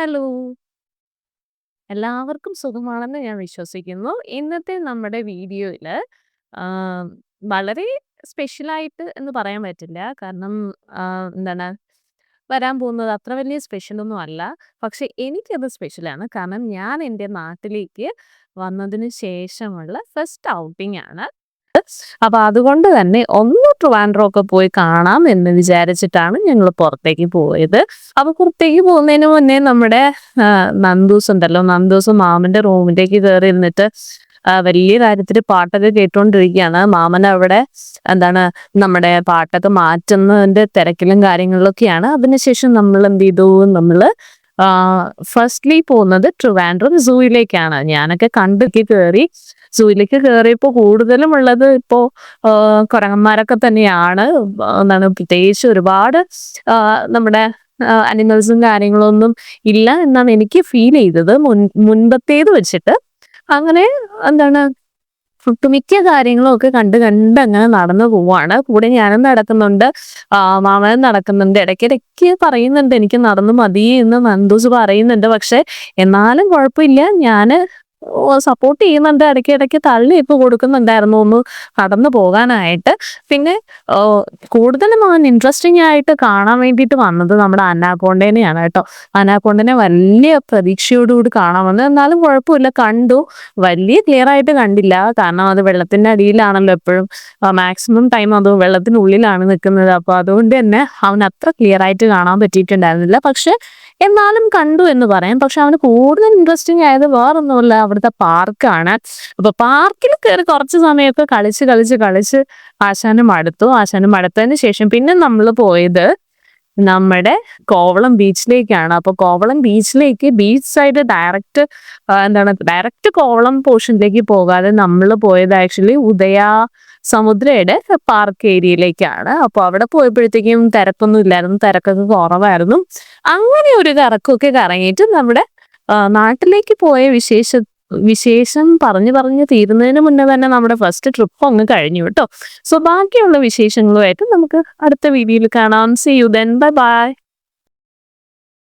Hello. എല്ലാവർക്കും സുഖമാണെന്ന് ഞാൻ വിശ്വസിക്കുന്നു. ഇന്നത്തെ നമ്മുടെ വീഡിയോയിൽ ആഹ്, വളരെ സ്പെഷ്യലായിട്ട് എന്ന് പറയാൻ പറ്റില്ല. കാരണം എന്താണ് വരാൻ പോകുന്നത് അത്ര വലിയ സ്പെഷ്യലൊന്നും അല്ല. പക്ഷെ എനിക്കത് സ്പെഷ്യലാണ്. കാരണം ഞാൻ എന്റെ നാട്ടിലേക്ക് വന്നതിന് ശേഷമുള്ള ഫസ്റ്റ് ഔട്ടിംഗ് ആണ്. അപ്പൊ അതുകൊണ്ട് തന്നെ ഒന്ന് ട്രിവാൻഡ്രം ഒക്കെ പോയി കാണാം എന്ന് വിചാരിച്ചിട്ടാണ് ഞങ്ങൾ പുറത്തേക്ക് പോയത്. അപ്പൊ പുറത്തേക്ക് പോകുന്നതിന് മുന്നേ നമ്മുടെ നന്ദൂസ് ഉണ്ടല്ലോ. നന്ദൂസ് മാമന്റെ റൂമിലേക്ക് കയറി ഇരുന്നിട്ട് വലിയ കാര്യത്തിൽ പാട്ടൊക്കെ കേട്ടുകൊണ്ടിരിക്കുകയാണ് മാമൻ അവിടെ എന്താണ് നമ്മുടെ പാട്ടൊക്കെ മാറ്റുന്നതിന്റെ തിരക്കിലും കാര്യങ്ങളിലൊക്കെയാണ്. അതിനുശേഷം നമ്മൾ എന്ത് ചെയ്തു നമ്മൾ ആഹ്, ഫസ്റ്റ്ലി പോകുന്നത് ട്രിവാൻഡ്രം സൂയിലേക്കാണ്. ഞാനൊക്കെ കണ്ടൊക്കെ കയറി സൂയിലേക്ക് കയറിയപ്പോൾ കൂടുതലും ഉള്ളത് ഇപ്പോൾ കുരങ്ങന്മാരൊക്കെ തന്നെയാണ്. എന്താണ് പ്രത്യേകിച്ച് ഒരുപാട് നമ്മുടെ അനിമൽസും കാര്യങ്ങളൊന്നും ഇല്ല എന്നാണ് എനിക്ക് ഫീൽ ചെയ്തത്. മുൻ മുൻപത്തേത് വെച്ചിട്ട്. അങ്ങനെ എന്താണ് ഒട്ടുമിക്ക കാര്യങ്ങളും ഒക്കെ കണ്ട് കണ്ട് അങ്ങനെ നടന്നു പോവാണ്. കൂടെ ഞാനും നടക്കുന്നുണ്ട്. ആ മാമനും നടക്കുന്നുണ്ട്. ഇടയ്ക്കിടയ്ക്ക് പറയുന്നുണ്ട് എനിക്ക് നടന്നു മതി എന്ന് നന്ദൂസ് പറയുന്നുണ്ട്. പക്ഷെ എന്നാലും കുഴപ്പമില്ല. ഞാൻ സപ്പോർട്ട് ചെയ്യുന്നുണ്ട്. ഇടയ്ക്കിടയ്ക്ക് ഇപ്പൊ കൊടുക്കുന്നുണ്ടായിരുന്നു ഒന്ന് കടന്നു പോകാനായിട്ട്. പിന്നെ കൂടുതലും അവൻ ഇൻട്രസ്റ്റിംഗ് ആയിട്ട് കാണാൻ വേണ്ടിയിട്ട് വന്നത് നമ്മുടെ അനാക്കോണ്ടേനെയാണ് കേട്ടോ. അനാക്കോണ്ടനെ വലിയ പ്രതീക്ഷയോടുകൂടി കാണാൻ വന്നത് എന്നാലും കുഴപ്പമില്ല കണ്ടു. വലിയ ക്ലിയർ ആയിട്ട് കണ്ടില്ല. കാരണം അത് വെള്ളത്തിന്റെ അടിയിലാണല്ലോ എപ്പോഴും മാക്സിമം ടൈം അത് വെള്ളത്തിനുള്ളിലാണ് നിൽക്കുന്നത് അപ്പൊ അതുകൊണ്ട് തന്നെ അവൻ അത്ര ക്ലിയർ ആയിട്ട് കാണാൻ പറ്റിയിട്ടുണ്ടായിരുന്നില്ല. പക്ഷെ എന്നാലും കണ്ടു എന്ന് പറയാം. പക്ഷെ അവന് കൂടുതൽ ഇൻട്രസ്റ്റിംഗ് ആയത് വേറൊന്നുമല്ല അവിടുത്തെ പാർക്കാണ്. അപ്പൊ പാർക്കിൽ കയറി കുറച്ച് സമയമൊക്കെ കളിച്ച് കളിച്ച് കളിച്ച് ആശാനും മടുത്തു. ആശാനും മടുത്തതിന് ശേഷം പിന്നെ നമ്മൾ പോയത് നമ്മുടെ കോവളം ബീച്ചിലേക്കാണ്. അപ്പൊ കോവളം ബീച്ചിലേക്ക് ബീച്ച് സൈഡ് ഡയറക്റ്റ് എന്താണ് ഡയറക്റ്റ് കോവളം പോർഷനിലേക്ക് പോകാതെ നമ്മൾ പോയത് ആക്ച്വലി ഉദയ സമുദ്രയുടെ പാർക്ക് ഏരിയയിലേക്കാണ്. അപ്പൊ അവിടെ പോയപ്പോഴത്തേക്കും തിരക്കൊന്നും ഇല്ലായിരുന്നു. തിരക്കൊക്കെ കുറവായിരുന്നു. അങ്ങനെ ഒരു കറക്കൊക്കെ കറങ്ങിയിട്ട് നമ്മുടെ നാട്ടിലേക്ക് പോയ വിശേഷ വിശേഷം പറഞ്ഞു പറഞ്ഞു തീരുന്നതിന് മുന്നേ തന്നെ നമ്മുടെ ഫസ്റ്റ് ട്രിപ്പ് അങ്ങ് കഴിഞ്ഞു കേട്ടോ. സോ ബാക്കിയുള്ള വിശേഷങ്ങളുമായിട്ട് നമുക്ക് അടുത്ത വീഡിയോയിൽ കാണാം. See you then. Bye bye.